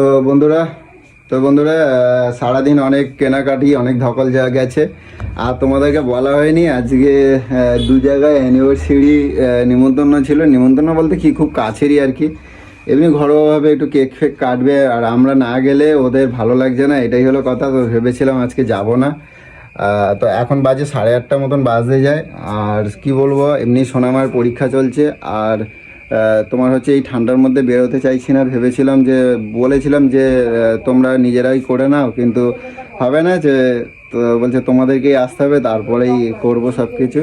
তো বন্ধুরা তো বন্ধুরা সারাদিন অনেক কেনাকাটি, অনেক ধকল যাওয়া গেছে। আর তোমাদেরকে বলা হয়নি, আজকে দু জায়গায় অ্যানিভার্সারি নিমন্ত্রণ ছিল। নিমন্ত্রণ বলতে কি, খুব কাছেরই আর কি। এমনি ঘরোয়াভাবে একটু কেক ফেক কাটবে, আর আমরা না গেলে ওদের ভালো লাগছে না, এটাই হলো কথা, তো ভেবেছিলাম আজকে যাব না। তো এখন বাজে সাড়ে আটটা মতন বাজতে যায়। আর কি বলব, এমনি সোনামার পরীক্ষা চলছে, আর তোমার হচ্ছে এই ঠান্ডার মধ্যে বেরোতে চাইছি না। ভেবেছিলাম যে, বলেছিলাম যে তোমরা নিজেরাই করে নাও, কিন্তু হবে না যে, তো বলছে তোমাদেরকেই আসতে হবে, তারপরেই করব সব কিছু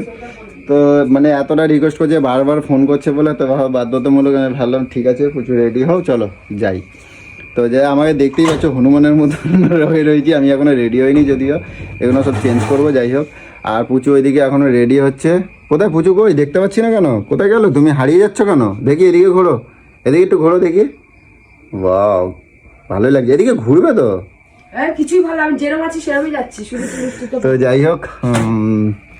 তো মানে এতটা রিকোয়েস্ট করছে, বারবার ফোন করছে বলে তো বাধ্যতামূলক আমি ভাবলাম, ঠিক আছে, প্রচুর রেডি হও, চলো, যাই। তো যে আমাকে দেখতেই পাচ্ছ, হনুমানের মতন হয়ে রয়েছি, আমি এখনও রেডি হইনি যদিও, এগুলো সব চেঞ্জ করব, যাই হোক। আর পুচু ওইদিকে এখনও রেডি হচ্ছে। কোথায় পুজো কই? দেখতে পাচ্ছি না কেন? কোথায় গেল? তুমি হারিয়ে যাচ্ছ কেন? দেখি এদিকে ঘোরো। এদিকে একটু ঘোরো দেখি। বাও ভালোই লাগছে। এদিকে ঘুরবে তো? কিছুই ভালো আমি যেরকম আছি সেরকমই যাচ্ছি। তো যাই হোক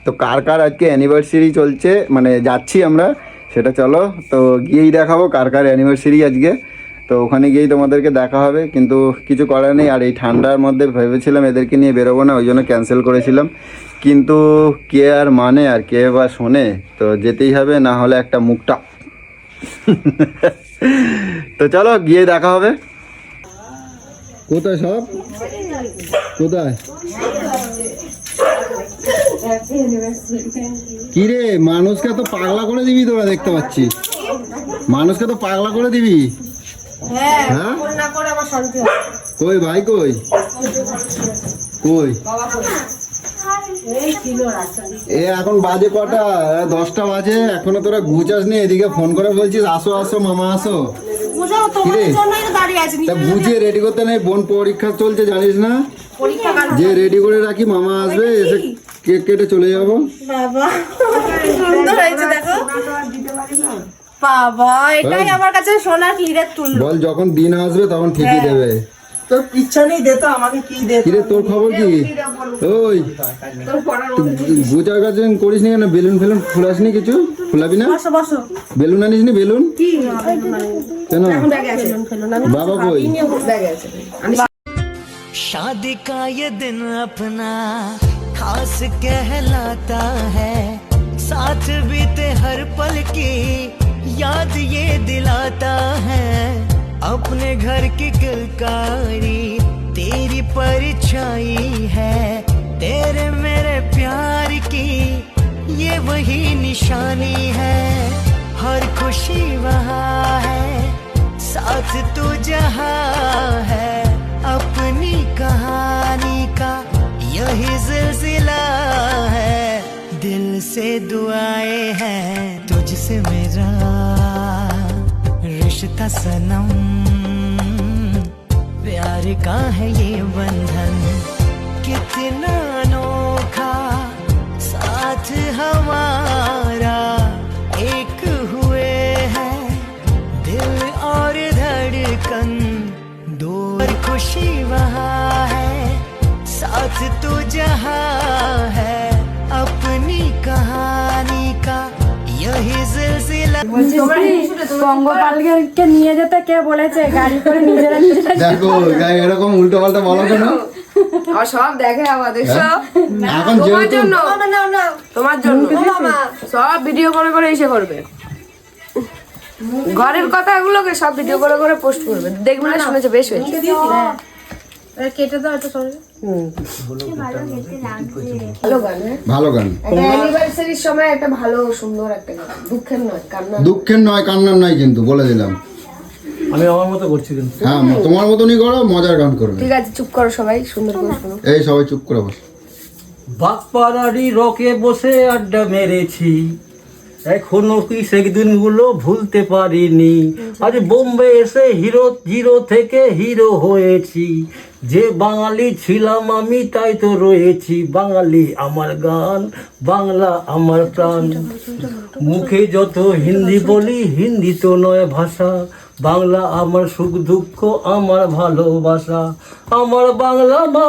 তো কার কার আজকে অ্যানিভার্সারি চলছে? মানে যাচ্ছি আমরা। সেটা চলো। তো গিয়েই দেখাবো কার কার অ্যানিভার্সারি আজকে। তো ওখানে গিয়েই তোমাদেরকে দেখা হবে। কিন্তু কিছু করার নেই। আর এই ঠান্ডার মধ্যে ভেবেছিলাম এদেরকে নিয়ে বেরোবো না। ওই জন্য ক্যান্সেল করেছিলাম। কিন্তু কে আর মানে আর কে বা শোনে তো যেতেই হবে না হলে একটা মুখটা। তো চলো গিয়ে দেখা হবে। কোথায় সব? কোথায়? কি রে মানুষকে তো পাগলা করে দিবি তোরা দেখতে পাচ্ছি। মানুষকে তো পাগলা করে দিবি। হ্যাঁ হ্যাঁ? না করে আমার শান্তি কই ভাই কই? কই? এ এখন বাজে কটা? দশটা বাজে। এখনও তোরা গুছাস নি এদিকে ফোন করে বলছিস আসো আসো মামা আসো। তো দাঁড়িয়ে আছি তা বুঝিয়ে রেডি করতে নেই বোন পরীক্ষা চলছে জানিস না? যে রেডি করে রাখি মামা আসবে এসে কেক কেটে চলে যাব। বাবা সুন্দর হয়েছে দেখো। বাবা এটাই আমার কাছে সোনার হিরের তুল্য। বল যখন দিন আসবে তখন ঠিকই দেবে। তোর ইচ্ছা নেই দে তো আমাকে কি দে কিরে তোর খবর কি ওই গুজা গাজন করিস নি কেন বেলুন ফেলুন ফুলাসনি কিছু ফুলাবি না বসো বসো বেলুন আনিস নি বেলুন কি কেন ব্যাগে আছে ফেলুন আমি বাবা কই ব্যাগে আছে शादी का ये दिन अपना खास कहलाता है साथ बीते हर पल की याद ये दिलाता है अपने घर की किलकारी तेरी परछाई है, तेरे मेरे प्यार की ये वही निशानी है। हर खुशी वहाँ है, साथ तू जहाँ है, अपनी कहानी का यही सिलसिला है। दिल से दुआएँ हैं तुझसे मेरा। रिश्ता सनम, प्यार का है ये बंधन? कितना अनोखा, साथ हमारा एक हुए है। दिल और धड़कन, दो खुशी वहाँ है। साथ तू जहाँ है পঙ্গপালকে নিয়ে যেতে? কে বলেছে? গাড়ি করে নিজেরা নিজেরা দেখো এরকম উল্টো পাল্টা বলো কেন? আর সব দেখে আমাদের সব। তোমার জন্য। তোমার জন্য। সব ভিডিও করে করে এসে করবে। ঘরের কথাগুলোকে সব ভিডিও করে করে পোস্ট করবে। দেখবে না শুনেছে বেশ হয়েছে। কেটে দাও এটা সরে ভালো গান হ্যাঁ? ভালো গান। অ্যানিভার্সারির সময় একটা ভালো সুন্দর একটা গান। দুঃখের নয় কান্না দুঃখের নয় কান্নার নয় কিন্তু বলে দিলাম। আমি আমার মতো করছি কিন্তু। হ্যাঁ তোমার মতনই করো মজার গান করবে ঠিক আছে চুপ করো সবাই সুন্দর করে শোনো। এই সবাই চুপ করে বস। বাগপাড়ারি রকে বসে আড্ডা মেরেছি। এখনও কি সেই দিনগুলো ভুলতে পারিনি? আজ বোম্বে এসে হিরো জিরো থেকে হিরো হয়েছি। যে বাঙালি ছিলাম আমি, তাই তো রয়েছি। বাঙালি আমার গান, বাংলা আমার প্রাণ। মুখে যত হিন্দি বলি, হিন্দি তো নয় ভাষা। বাংলা আমার সুখ দুঃখ, আমার ভালোবাসা। আমার বাংলা মা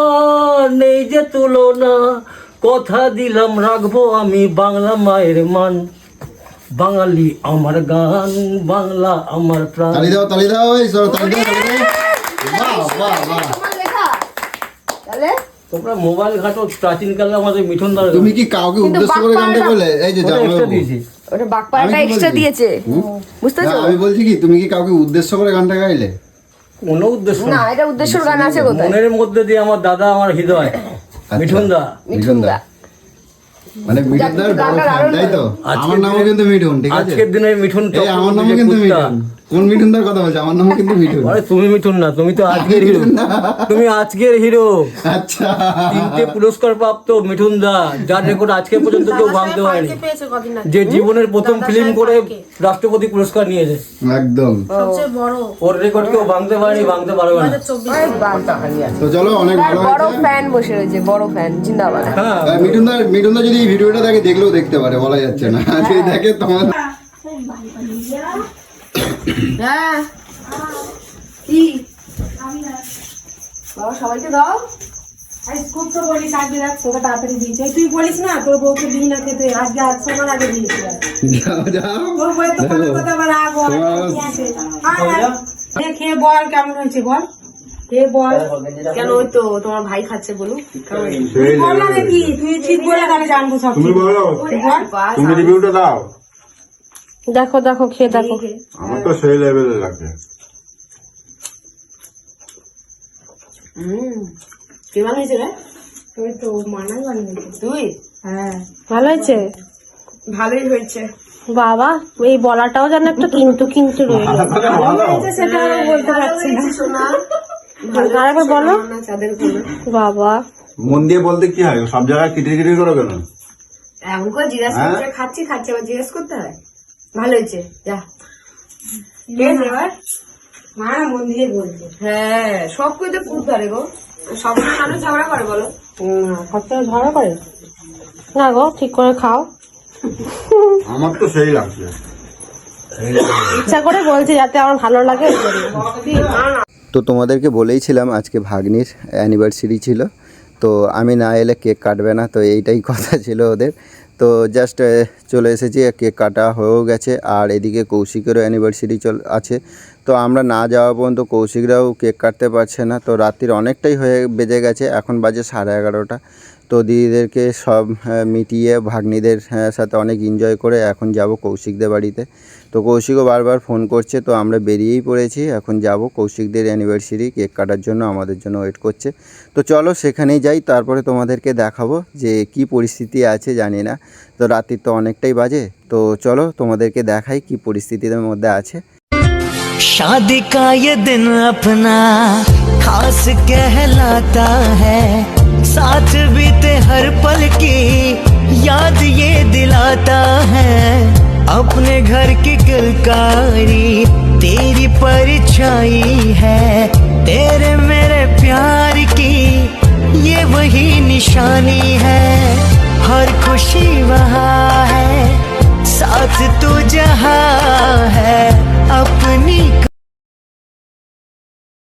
নেই যে তুলনা। কথা দিলাম, রাখব আমি বাংলা মায়ের মান। বাঙালি আমার গান বাংলা আমার প্রাণ। তালি দাও তালি দাও এই সরো তালি দাও তালি দাও। বাহ বাহ তোমার তোমরা মোবাইল ঘাটো প্রাচীন কালে আমাদের মিঠুন তুমি কি কাউকে উদ্দেশ্য করে গানটা বলে? এই যে জামাই দিয়েছি। ওটা কি এক্সট্রা দিয়েছে। বুঝতে পারছ? আমি বলছি কি তুমি কি কাউকে উদ্দেশ্য করে গানটা গাইলে? কোনো উদ্দেশ্য না না এটা উদ্দেশ্যর গান আছে কোথায়? মনের মধ্যে দিয়ে আমার দাদা আমার হৃদয়। মিঠুন দা। মিঠুন দা। মানে মিঠুন দার বড় দারুণ তাই তো? আমার নামও কিন্তু মিঠুন ঠিক আছে? আজকের দিনে মিঠুন এই আমার নামও যে কিন্তু মিঠুন। কোন মিঠুন দার কথা বলছে? আমার নামও কিন্তু মিঠুন। আরে তুমি মিঠুন না তুমি তো আজকের হিরো তুমি আজকের হিরো আচ্ছা। তিনটে পুরস্কার প্রাপ্ত মিঠুন দা যার রেকর্ড আজকে পর্যন্ত কেউ ভাঙতে পারেনি। যে জীবনের প্রথম ফিল্ম করে রাষ্ট্রপতি পুরস্কার নিয়েছে। একদম। সবচেয়ে বড়। ওর রেকর্ড কেউ ভাঙতে পারেনি ভাঙতে পারবে না। তো চলো অনেক ভালো বড় ফ্যান বসে রয়েছে বড় ফ্যান জিন্দাবাদ। হ্যাঁ। মিঠুন দা মিঠুন দা যদি এই ভিডিওটা দেখে দেখলেও দেখতে পারে বলা যাচ্ছে না। যদি দেখে তোমার হ্যাঁ কি? বাবা সবাইকে দাও। আজ তো বলিস আজকে রাখ তোকে তাড়াতাড়ি দিয়েছে। তুই বলিস না তোর বউকে দিই না খেতে আজকে আজ আগে দিয়েছে। যাও যাও। তোর বউয়ের তো কথা হয়। খেয়ে বল কেমন হয়েছে বল। খেয়ে বল কেন ওই তো তোমার ভাই খাচ্ছে বলুন? তুই বল তুই ঠিক বলে তাহলে জানব সব তুমি বলো। তুমি রিভিউটা দাও। দেখো দেখো খেয়ে দেখো। আমার তো সেই লেভেলে লাগে হুম। কেমন হয়েছে রে? তুই তো মানাই বানিয়েছিস তুই? হ্যাঁ। ভালো হয়েছে? ভালোই হয়েছে। বাবা এই বলাটাও যেন একটা কিন্তু কিন্তু রয়েছে সেটা বলতে পারছি না। শোনা আরেকবার বলো। বাবা। মন দিয়ে বলতে কি হয়? সব জায়গায় কিটির কিটির করো কেন? এমন করে জিজ্ঞাসা হ্যাঁ? করছে খাচ্ছি খাচ্ছি আবার জিজ্ঞেস করতে হয়? ভালো হয়েছে যা। এবার। মা মন দিয়ে বলছে। হ্যাঁ সব কিছু তো ধরে গো। সব মানুষ ঝগড়া করে বলো? সবসময় ঝগড়া করে। না গো ঠিক করে খাও। আমার তো সেই লাগছে। ইচ্ছা করে বলছে যাতে আমার ভালো লাগে। তো তোমাদেরকে বলেইছিলাম আজকে ভাগ্নির অ্যানিভার্সারি ছিল। তো আমি না এলে কেক কাটবে না, তো এইটাই কথা ছিল ওদের। তো জাস্ট চলে এসেছি কেক কাটা হয়েও গেছে, আর এদিকে কৌশিকেরও অ্যানিভার্সারি চল, আছে। তো আমরা না যাওয়া পর্যন্ত কৌশিকরাও কেক কাটতে পারছে না, তো রাত্রির অনেকটাই হয়ে, বেজে গেছে, এখন বাজে সাড়ে এগারোটা। তো দিদিদেরকে সব আহ, মিটিয়ে ভাগ্নিদের আহ, সাথে অনেক এনজয় করে এখন যাব কৌশিকদের বাড়িতে তো কৌশিকও বারবার ফোন করছে তো আমরা বেরিয়েই পড়েছি এখন যাব কৌশিকদের অ্যানিভার্সারি কেক কাটার জন্য আমাদের জন্য ওয়েট করছে তো চলো সেখানেই যাই তারপরে তোমাদেরকে দেখাবো যে কি পরিস্থিতি আছে জানি না তো রাত্রির তো অনেকটাই বাজে তো চলো তোমাদেরকে দেখাই কি পরিস্থিতির মধ্যে আছে शादी का ये दिन अपना खास कहलाता है साथ बीते हर पल की याद ये दिलाता है। अपने घर की किलकारी तेरी परछाई है। तेरे मेरे प्यार की ये वही निशानी है। हर खुशी वहाँ है, साथ तू जहाँ है। अपनी